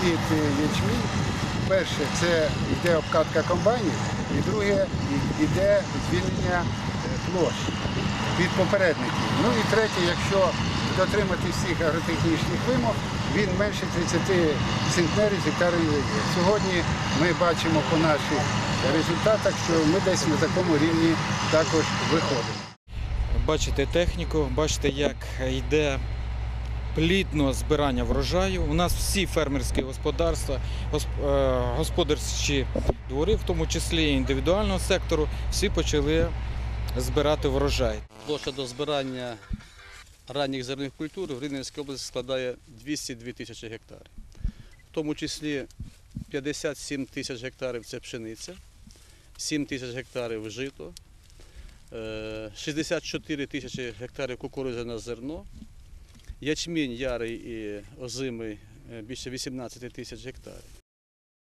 сіяти ячмінь, перше це йде обкатка комбайнів, і друге йде звільнення е, площ від попередників. Ну і третє, якщо дотримати всіх агротехнічних вимог, він менше 30 центнерів з гектара не. Сьогодні ми бачимо по наших результатах, що ми десь на такому рівні також виходимо. Бачите техніку, бачите, як йде плідно збирання врожаю. У нас всі фермерські господарства, гос- е, двори, в тому числі індивідуального сектору, всі почали збирати врожай. Площа до збирання ранніх зернових культур в Рівненській області складає 202 тисячі гектарів. В тому числі 57 тисяч гектарів це пшениця, 7 тисяч гектарів жито, е, 64 тисячі гектарів кукурудзяне зерно, ячмінь ярий і озимий е, більше 18 тисяч гектарів.